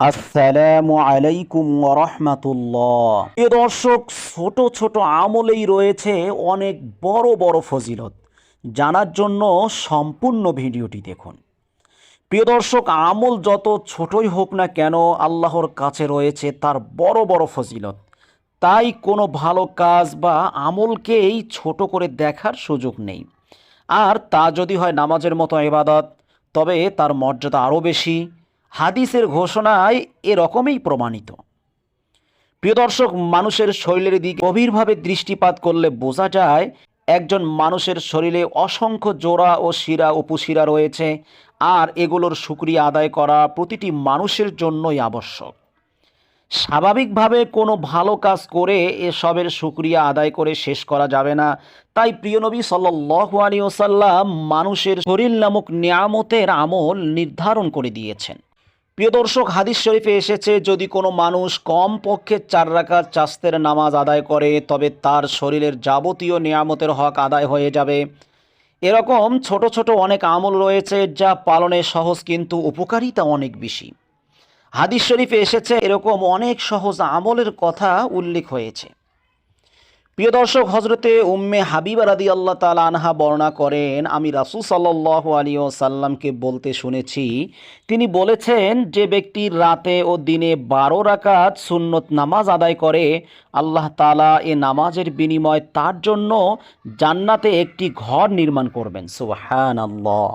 আসসালামু আলাইকুম রহমাতুল্লাহ প্রিয় দর্শক, ছোট ছোট আমলেই রয়েছে অনেক বড় বড় ফজিলত। জানার জন্য সম্পূর্ণ ভিডিওটি দেখুন। প্রিয় দর্শক, আমল যত ছোটই হোক না কেন আল্লাহর কাছে রয়েছে তার বড় বড় ফজিলত। তাই কোনো ভালো কাজ বা আমলকেই ছোট করে দেখার সুযোগ নেই। আর তা যদি হয় নামাজের মতো ইবাদত, তবে তার মর্যাদা আরও বেশি। হাদিসের ঘোষণায় এরকমই প্রমাণিত। প্রিয় দর্শক, মানুষের শরীরের দিকে গভীরভাবে দৃষ্টিপাত করলে বোঝা যায়, একজন মানুষের শরীরে অসংখ্য জোড়া ও শিরা উপশিরা রয়েছে, আর এগুলোর সুক্রিয়া আদায় করা প্রতিটি মানুষের জন্যই আবশ্যক। স্বাভাবিকভাবে কোনো ভালো কাজ করে এসবের সুক্রিয়া আদায় করে শেষ করা যাবে না। তাই প্রিয় নবী সাল্লাহ আলী ওসাল্লাম মানুষের শরীর নামক নিয়ামতের আমল নির্ধারণ করে দিয়েছেন। প্রিয় দর্শক, হাদিস শরীফে এসেছে, যদি কোনো মানুষ কম পক্ষে চার রাকাত চাস্তের নামাজ আদায় করে, তবে তার শরীরের যাবতীয় নিয়ামতের হক আদায় হয়ে যাবে। এরকম ছোট ছোট অনেক আমল রয়েছে, যা পালনে সহজ কিন্তু উপকারিতা অনেক বেশি। হাদিস শরীফে এসেছে, এরকম অনেক সহজ আমলের কথা উল্লেখ হয়েছে। প্রিয় দর্শক হজরতে উম্মে হাবিবা রাদি আল্লাহ তাল আনহা বর্ণনা করেন, আমি রাসুল সাল্লাহ আলী সাল্লামকে বলতে শুনেছি। তিনি বলেছেন, যে ব্যক্তি রাতে ও দিনে বারো রাকাত সুন্নত নামাজ আদায় করে, আল্লাহ তালা এ নামাজের বিনিময় তার জন্য জান্নাতে একটি ঘর নির্মাণ করবেন। সুহান আল্লাহ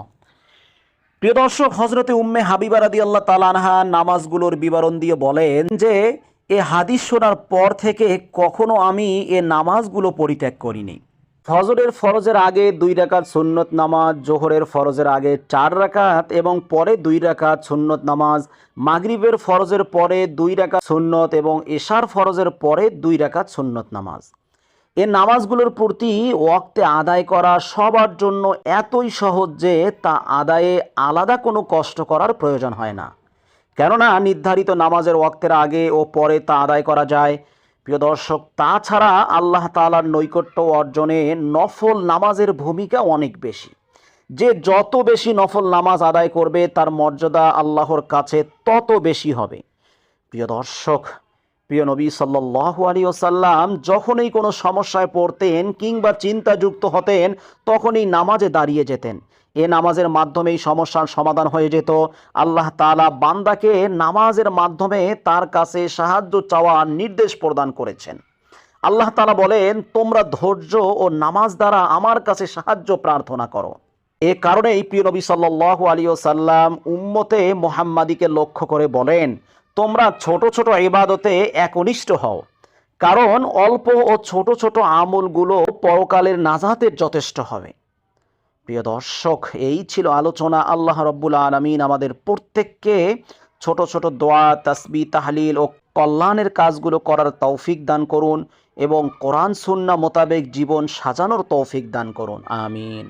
প্রিয় দর্শক হজরতে উম্মে হাবিবা রাদি আল্লাহ তালানহা নামাজগুলোর বিবরণ দিয়ে বলেন যে এ হাদিস শোনার পর থেকে কখনো আমি এ নামাজগুলো পরিত্যাগ করিনি। ফজরের ফরজের আগে দুই রাকাত সুন্নত নামাজ, জোহরের ফরজের আগে চার রাকাত এবং পরে দুই রাকাত সুন্নত নামাজ, মাগরিবের ফরজের পরে দুই রাকাত সুন্নত এবং এশার ফরজের পরে দুই রাকাত সুন্নত নামাজ। এ নামাজগুলোর প্রতি ওয়াক্তে আদায় করা সবার জন্য এতই সহজ যে তা আদায়ে আলাদা কোনো কষ্ট করার প্রয়োজন হয় না। কেননা নির্ধারিত নামাজের ওয়াক্তের আগে ও পরে তা আদায় করা যায়। প্রিয় দর্শক তাছাড়া আল্লাহ তালার নৈকট্য অর্জনে নফল নামাজের ভূমিকা অনেক বেশি। যে যত বেশি নফল নামাজ আদায় করবে, তার মর্যাদা আল্লাহর কাছে তত বেশি হবে। প্রিয় দর্শক, প্রিয় নবী সাল্লাহ আলী ওসাল্লাম যখনই কোনো সমস্যায় পড়তেন কিংবা চিন্তাযুক্ত হতেন, তখনই নামাজে দাঁড়িয়ে যেতেন। এ নামাজের মাধ্যমেই সমস্যার সমাধান হয়ে যেত। আল্লাহ তালা বান্দাকে নামাজের মাধ্যমে তার কাছে সাহায্য চাওয়ার নির্দেশ প্রদান করেছেন। আল্লাহ তালা বলেন, তোমরা ধৈর্য ও নামাজ দ্বারা আমার কাছে সাহায্য প্রার্থনা করো। এ কারণেই প্রিয় নবী আলী সাল্লাম উম্মতে মোহাম্মাদিকে লক্ষ্য করে বলেন, তোমরা ছোট ছোট ইবাদতে একনিষ্ঠ হও। কারণ অল্প ও ছোট ছোট আমলগুলো পরকালের নাজাতের যথেষ্ট হবে। প্রিয় দর্শক, এই ছিল আলোচনা আল্লাহ রব্বুল আলমিন আমাদের প্রত্যেককে ছোট ছোট দোয়া, তাসবি, তাহলিল ও কল্যাণের কাজগুলো করার তৌফিক দান করুন এবং কোরআন সুন্না মোতাবেক জীবন সাজানোর তৌফিক দান করুন। আমিন।